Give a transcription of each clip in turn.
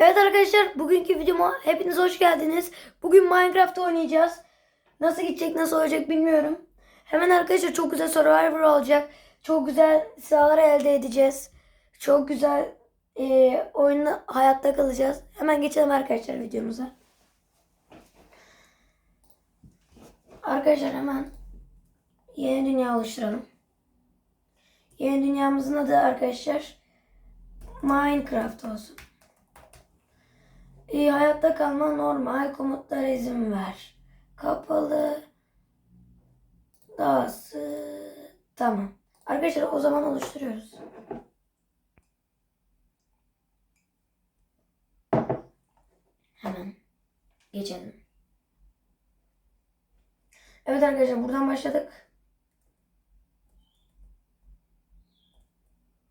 Evet arkadaşlar bugünkü videoma hepiniz hoş geldiniz. Bugün Minecraft oynayacağız. Nasıl gidecek nasıl olacak bilmiyorum. Hemen arkadaşlar çok güzel Survivor olacak. Çok güzel silahlar elde edeceğiz. Çok güzel e, oyunda hayatta kalacağız. Hemen geçelim arkadaşlar videomuza. Arkadaşlar hemen yeni dünya oluşturalım. Yeni dünyamızın adı arkadaşlar Minecraft olsun. İyi hayatta kalma normal komutlara izin ver. Kapalı. Dağısı. Tamam. Arkadaşlar o zaman oluşturuyoruz. Hemen geçelim. Evet arkadaşlar buradan başladık.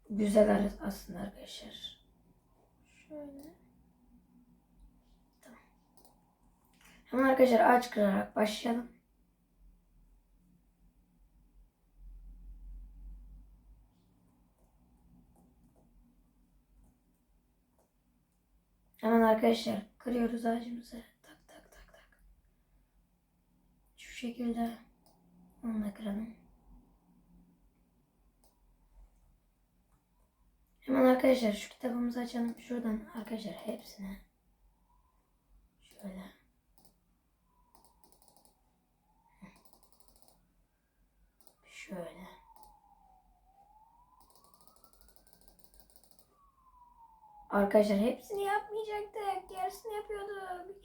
Güzel aslında arkadaşlar. Şöyle. Hemen arkadaşlar ağaç kırarak başlayalım. Hemen arkadaşlar kırıyoruz ağacımızı. Tak tak tak tak. Şu şekilde onu kıralım. Hemen arkadaşlar şu kitabımızı açalım. Şuradan arkadaşlar hepsine şöyle Şöyle. Arkadaşlar hepsini yapmayacaktık. Yarısını yapıyorduk.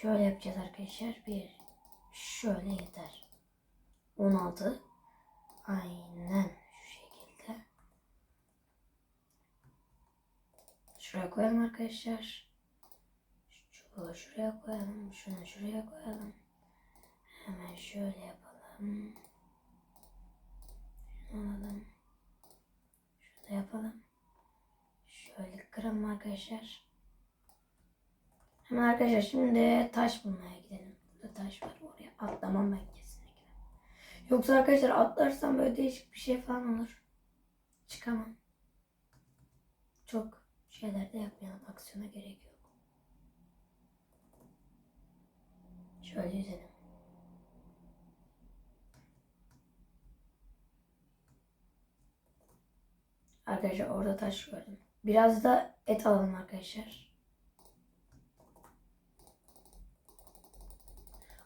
Şöyle yapacağız arkadaşlar. Bir. Şöyle yeter. 16. Aynen şu şekilde. Şuraya koyalım arkadaşlar. Şu şuraya koyalım. Şunu şuraya koyalım. Hemen şöyle yapalım. Şunu alalım. Şunu da yapalım. Şöyle kıralım arkadaşlar. Hemen arkadaşlar şimdi taş bulmaya gidelim. Burada taş var oraya atlamam ben kesinlikle. Yoksa arkadaşlar atlarsam böyle değişik bir şey falan olur. Çıkamam. Çok şeyler de yapmayalım. Aksiyona gerek yok. Şöyle yüzelim. Arkadaşlar orada taş gördüm. Biraz da et alalım arkadaşlar.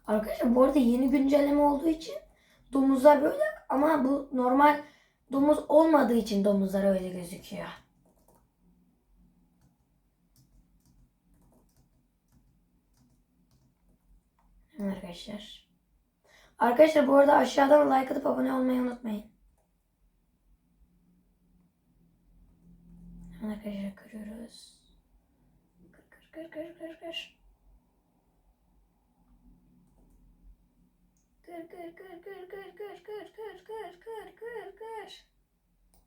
Arkadaşlar bu arada yeni güncelleme olduğu için domuzlar böyle ama bu normal domuz olmadığı için domuzlar öyle gözüküyor. Arkadaşlar. Arkadaşlar bu arada aşağıdan like atıp abone olmayı unutmayın. Hemen arkadaşlar kırıyoruz. Kır kır kır kır kır kır. Kır kır kır kır kır kır kır kır kır kır kır kır.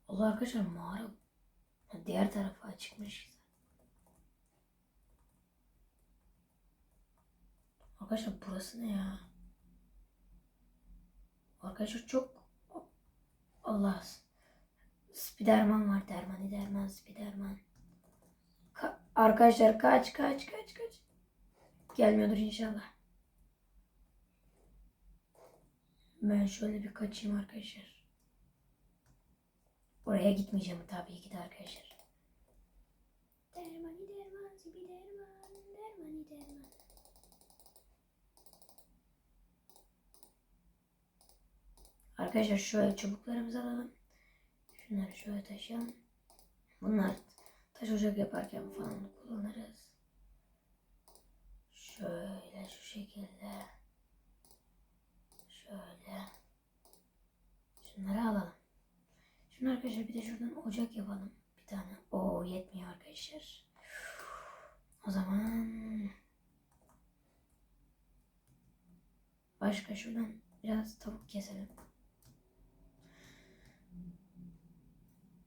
Allah arkadaşlar mağara diğer tarafa açıkmış. Arkadaşlar burası ne ya? Arkadaşlar çok Allah Spiderman var. Dermani derman Spiderman. Ka- arkadaşlar kaç kaç kaç kaç. Gelmiyordur inşallah. Ben şöyle bir kaçayım arkadaşlar. Oraya gitmeyeceğim tabii ki de arkadaşlar. Dermani derman Spiderman. Dermani derman. Arkadaşlar şöyle çubuklarımızı alalım. Şunları şöyle taşıyalım. Bunlar taş ocak yaparken falan kullanırız. Şöyle şu şekilde. Şöyle. Şunları alalım. Şimdi arkadaşlar bir de şuradan ocak yapalım. Bir tane. Oo yetmiyor arkadaşlar. O zaman başka şuradan biraz tavuk keselim.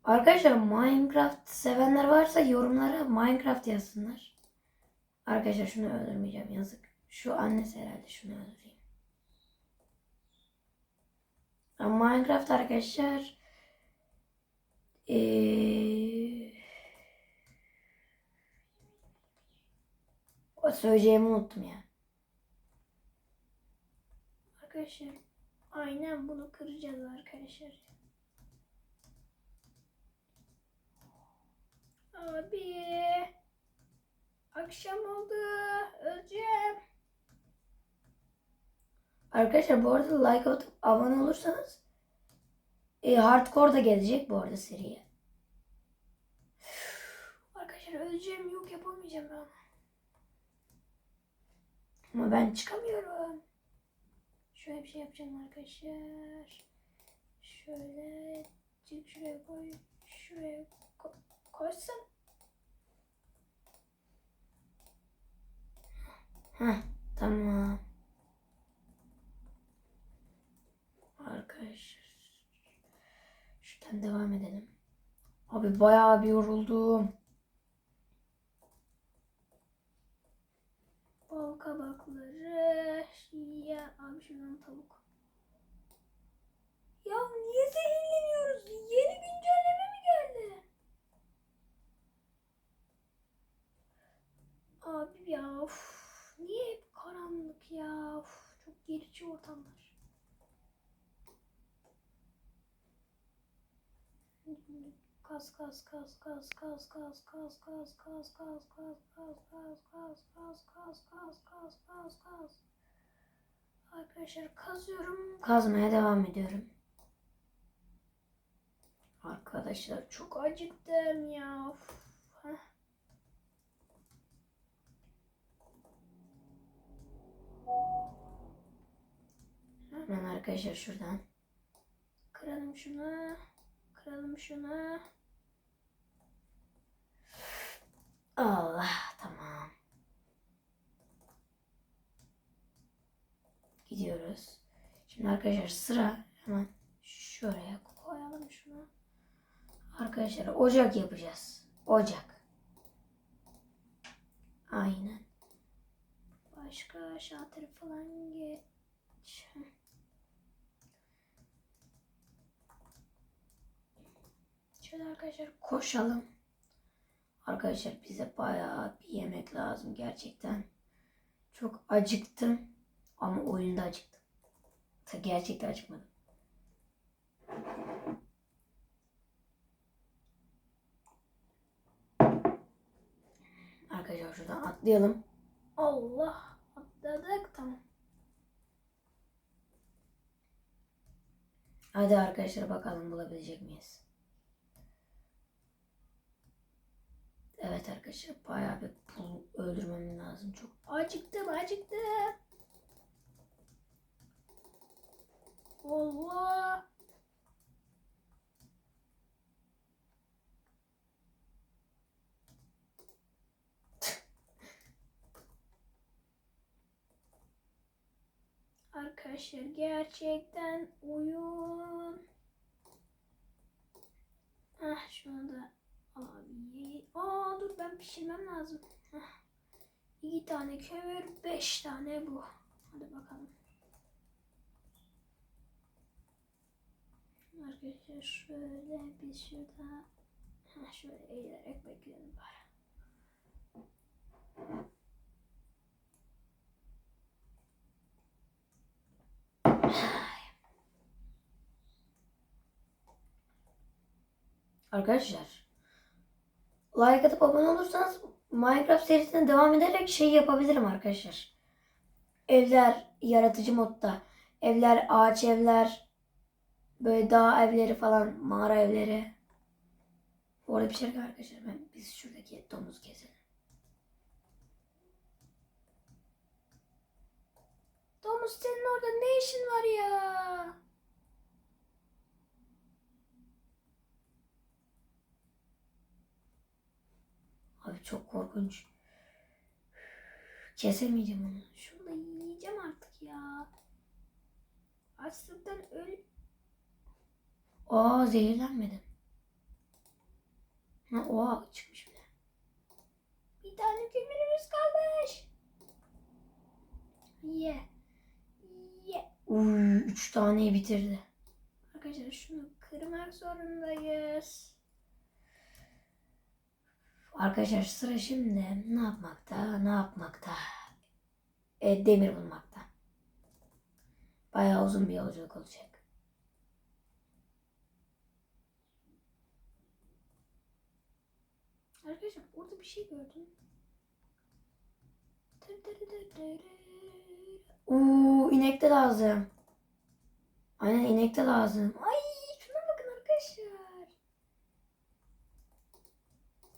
Arkadaşlar Minecraft sevenler varsa yorumlara Minecraft yazsınlar. Arkadaşlar şunu öldürmeyeceğim yazık. Şu annesi herhalde şunu öldüreyim. Ama Minecraft arkadaşlar ee, O söyleyeceğimi unuttum ya. Arkadaşlar aynen bunu kıracağız arkadaşlar. Abi akşam oldu öleceğim. Arkadaşlar bu arada like atıp abone olursanız e, hardcore da gelecek bu arada seriye. Arkadaşlar öleceğim yok yapamayacağım ben. Ama ben çıkamıyorum. Şöyle bir şey yapacağım arkadaşlar. Şöyle çık şuraya koy. Şuraya koy. Koysun. Heh, tamam. Arkadaşlar. Şuradan devam edelim. Abi bayağı bir yoruldum. Bal kabakları. Ya abi şuradan tavuk. Ya niye zehirleniyoruz? Yeni güncelleme mi geldi? Abi ya uf, niye hep karanlık ya? Uf, çok gerici ortamlar. Kas kas kas kas kas kas kas kas kas kas kas kas kas kas kas kas kas kas kas kas Arkadaşlar kazıyorum. Kazmaya devam ediyorum. Arkadaşlar çok acıktım ya. Uf. Heh. Hemen arkadaşlar şuradan. Kıralım şunu. Kıralım şunu. Allah tamam. Gidiyoruz. Şimdi arkadaşlar sıra hemen şuraya koyalım şunu. Arkadaşlar ocak yapacağız. Ocak. Aynen. Başka şalteri falan geç. Şöyle arkadaşlar koşalım. Arkadaşlar bize bayağı bir yemek lazım gerçekten. Çok acıktım ama oyunda acıktım. Ta gerçekten acıkmadım. Arkadaşlar şuradan atlayalım. Allah atladık tamam. Hadi arkadaşlar bakalım bulabilecek miyiz? Evet arkadaşlar bayağı bir bul öldürmem lazım. Çok acıktım acıktım. Allah. Arkadaşlar gerçekten oyun. Ah şunu da abi. Aa dur ben pişirmem lazım. Ah. İki tane kömür, beş tane bu. Hadi bakalım. Arkadaşlar şöyle biz şurada ha, şöyle eğilerek bekleyelim bari. Arkadaşlar like atıp abone olursanız Minecraft serisine devam ederek şey yapabilirim arkadaşlar. Evler yaratıcı modda. Evler ağaç evler. Böyle dağ evleri falan. Mağara evleri. Orada bir şey yok arkadaşlar. Ben, biz şuradaki domuz keselim. Domuz senin orada ne işin var ya? Abi çok korkunç. Kesemeyeceğim onu. Şunu da yiyeceğim artık ya. Açlıktan öl... Aa zehirlenmedim. Ha, oha çıkmış bile. Bir tane kömürümüz kalmış. Ye. Ye. Uy, üç taneyi bitirdi. Arkadaşlar şunu kırmak zorundayız. Arkadaşlar sıra şimdi ne yapmakta? Ne yapmakta? E, demir bulmakta. Bayağı uzun bir yolculuk olacak. Arkadaşlar orada bir şey gördüm. Oo inek de lazım. Aynen inek de lazım. Ay şuna bakın arkadaşlar.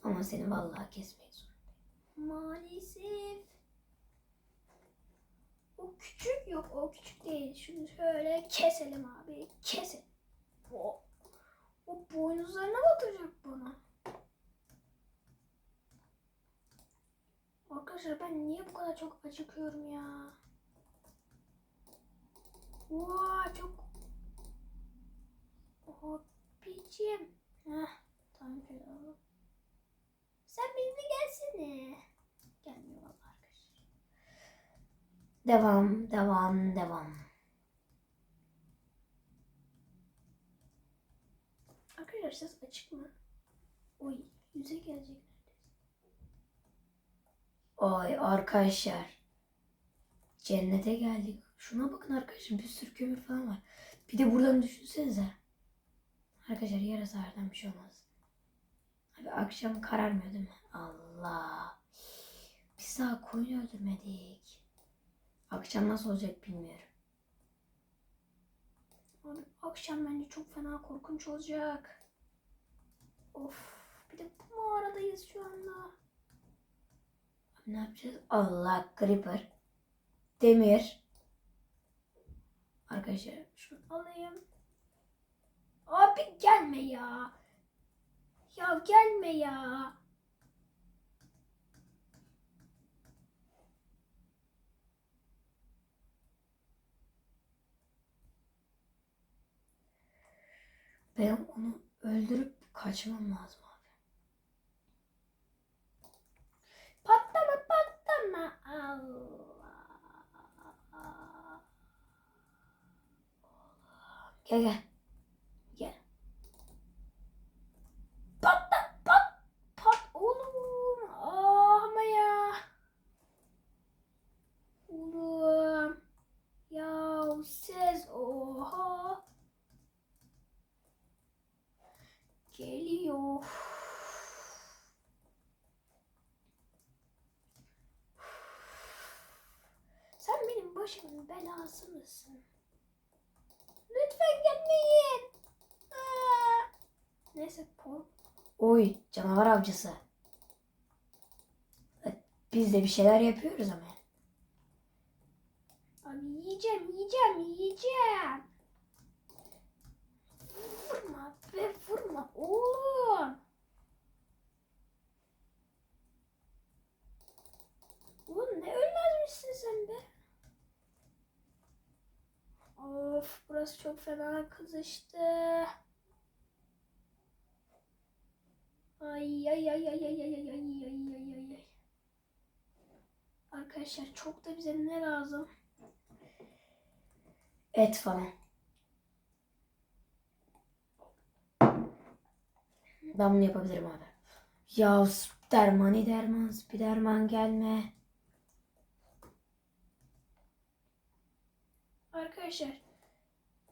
Ama seni vallahi kesmeyi zorundayım. Maalesef. O küçük yok o küçük değil. Şunu şöyle keselim abi. Keselim. O, o boynuzlarına batacak bana. Arkadaşlar ben niye bu kadar çok acıkıyorum ya? Vaa çok... Biçim. Heh, tamam şöyle alalım. Sen benimle gelsene. Gelmiyor vallahi arkadaşlar. Devam, devam, devam. Arkadaşlar ses açık mı? Oy, yüze gelecek. Ay arkadaşlar. Cennete geldik. Şuna bakın arkadaşlar bir sürü kömür falan var. Bir de buradan düşünsenize. Arkadaşlar yarasalardan bir şey olmaz. Abi akşam kararmıyor değil mi? Allah. Biz daha koyun öldürmedik. Akşam nasıl olacak bilmiyorum. Abi akşam bence çok fena korkunç olacak. Of. Bir de bu mağaradayız şu anda. Abi ne yapacağız? Allah creeper. Demir. Arkadaşlar şunu alayım. Abi gelme ya. Gelme ya. Ben onu öldürüp kaçmam lazım abi. Patlama patlama. Allah. Gel. Gel. Patla pat pat oğlum. Aa, ama ya. Oğlum. Ya ses oha. Geliyor. Sen benim başımın belası mısın? Lütfen gelmeyin. Aa. Neyse Paul. Oy canavar avcısı. E, Biz de bir şeyler yapıyoruz ama. Abi yiyeceğim, yiyeceğim, yiyeceğim. Vurma be vurma. Oğlum ne ölmezmişsin sen be. Of burası çok fena kızıştı. Ay ay ay ay ay ay ay ay ay ay ay ay. Arkadaşlar çok da bize ne lazım? Et falan. Ben bunu yapabilirim abi. Ya dermani derman, spiderman gelme. Arkadaşlar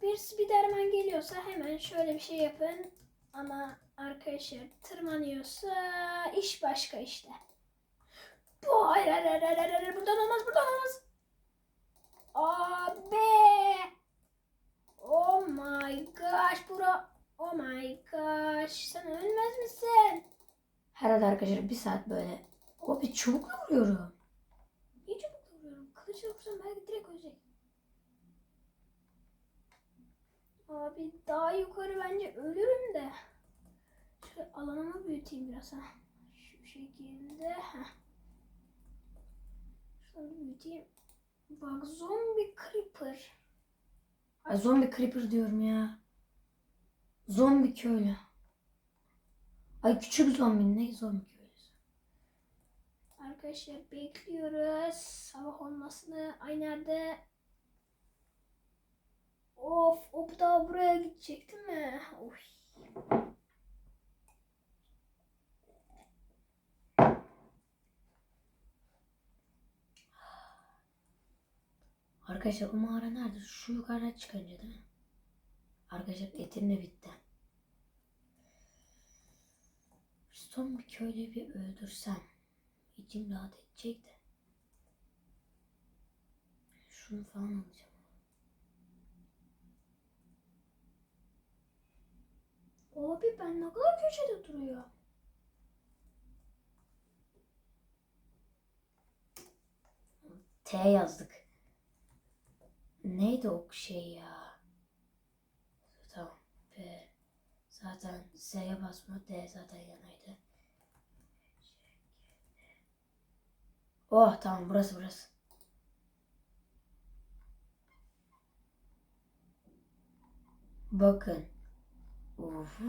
bir Spiderman geliyorsa hemen şöyle bir şey yapın. Ama arkadaşlar tırmanıyorsa iş başka işte. Bu hayır hayır hayır hayır, buradan olmaz buradan olmaz. Abi. Oh my gosh bura. Oh my gosh. Sen ölmez misin? Herhalde arkadaşlar bir saat böyle. O bir çubukla vuruyorum. Niye çubukla vuruyorum? Kılıçla vursam belki direkt ölecek. Abi daha yukarı bence ölürüm de. Şöyle alanımı büyüteyim biraz ha. Şu şekilde. Heh. Şunu büyüteyim. Bak zombi creeper. Ay zombi creeper diyorum ya. Zombi köylü. Ay küçük zombi ne zombi köylüsü. Arkadaşlar bekliyoruz sabah olmasını. Ay nerede? Of o da buraya gidecek değil mi? Oy. Arkadaşlar o mağara nerede? Şu yukarıdan çıkınca değil mi? Arkadaşlar etim de bitti. Son bir köyde bir öldürsem içim rahat edecek de. Şunu falan alacağım. Abi ben ne kadar köşede duruyor. T yazdık. Neydi o şey ya? Tamam. P. Zaten Z'ye basma. D zaten yanaydı. Oh tamam burası burası. Bakın. Uf.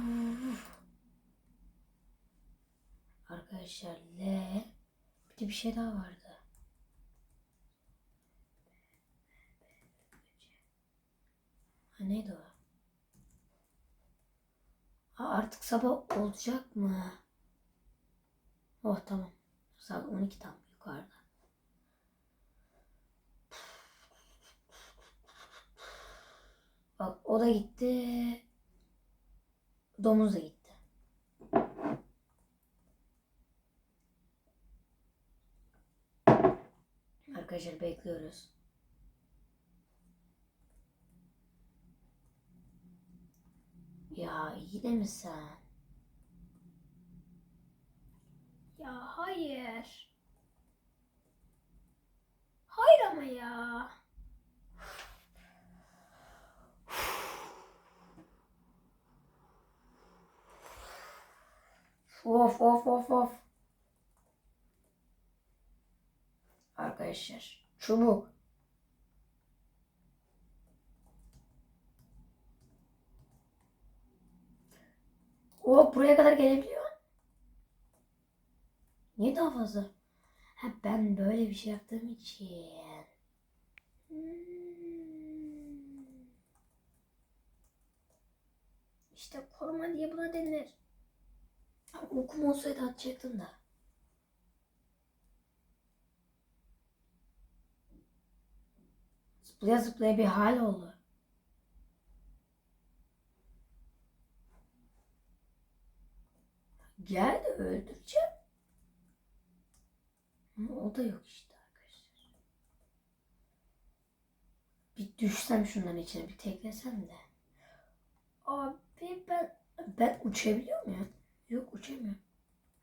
Arkadaşlar L. Bir de bir şey daha vardı. Ha neydi o? Ha, artık sabah olacak mı? Oh tamam. Saat 12 tam yukarıda. Bak o da gitti. Domuz da gitti. Arkadaşlar bekliyoruz. Ya yine mi sen? Ya hayır. Hayır ama ya. Of of of of. Arkadaşlar çubuk. O buraya kadar gelebiliyor. Niye daha fazla? Ha, ben böyle bir şey yaptığım için. Hmm. İşte koruma diye buna denir. Okum olsaydı atacaktım da. Zıplaya zıplaya bir hal oldu. Gel de öldüreceğim. Ama o da yok işte arkadaşlar. Bir düşsem şunların içine bir teklesem de. Abi ben Ben uçabiliyor muyum? Yok uçamıyorum.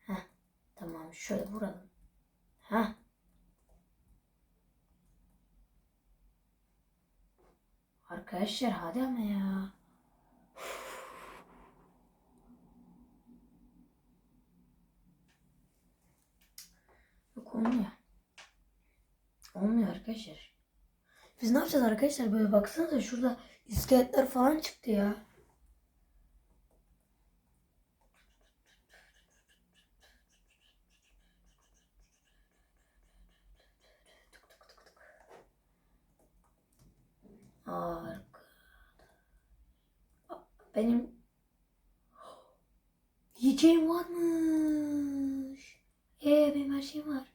Heh, tamam şöyle vuralım. Heh. Arkadaşlar hadi ama ya. Yok olmuyor. Olmuyor arkadaşlar. Biz ne yapacağız arkadaşlar? Böyle baksanıza şurada iskeletler falan çıktı ya. Arka. Benim yiyeceğim varmış. Ee benim her şeyim var.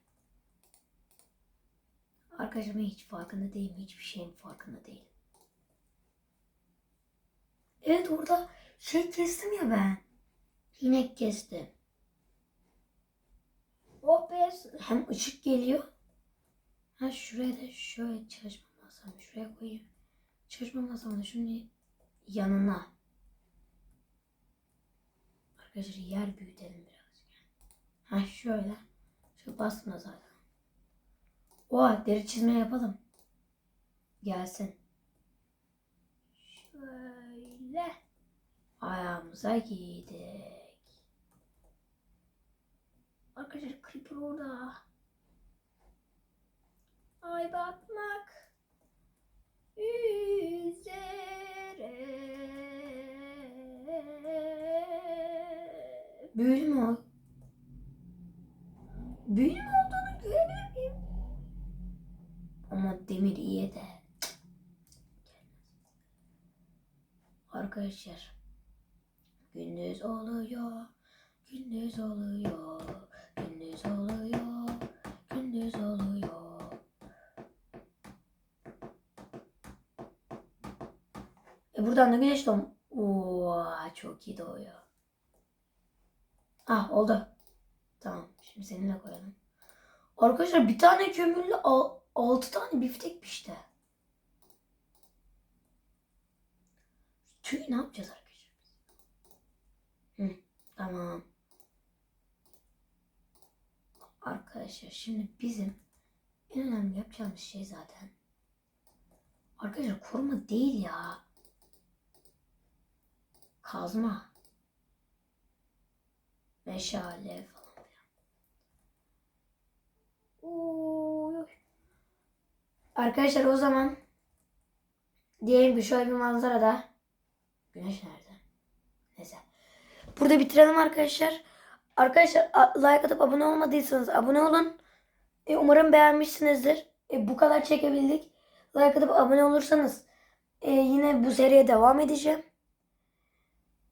Arkadaşlar hiç farkında değilim. Hiçbir şeyin farkında değilim. Evet orada şey kestim ya ben. İnek kestim. oh be Hem ışık geliyor. Ha şuraya da şöyle çalışma masamı şuraya koyayım. Çalışma masamı da şunun yanına. Arkadaşlar yer büyütelim biraz. Ha şöyle. Şöyle basma zaten. Oha deri çizme yapalım. Gelsin. şöyle. Ayağımıza giydik. Arkadaşlar creeper orada. Ay batmak üzere. Büyülü mü o? Büyülü mü olduğunu görebilir miyim? Ama demir iyi de. Arkadaşlar. Gündüz oluyor. Gündüz oluyor. Gündüz oluyor. E buradan da güneş doğum. Oo, çok iyi doğuyor. Ah oldu. Tamam. Şimdi seninle koyalım. Arkadaşlar bir tane kömürle al, altı tane biftek pişti. Tüy ne yapacağız arkadaşlar? Hı, tamam. Arkadaşlar şimdi bizim en önemli yapacağımız şey zaten. Arkadaşlar koruma değil ya. Kazma. Meşale falan. Oy, oy. Arkadaşlar o zaman diyelim ki şöyle bir manzarada güneş nerede? Neyse. Burada bitirelim arkadaşlar. Arkadaşlar like atıp abone olmadıysanız abone olun. E, umarım beğenmişsinizdir. E, bu kadar çekebildik. Like atıp abone olursanız e, yine bu seriye devam edeceğim.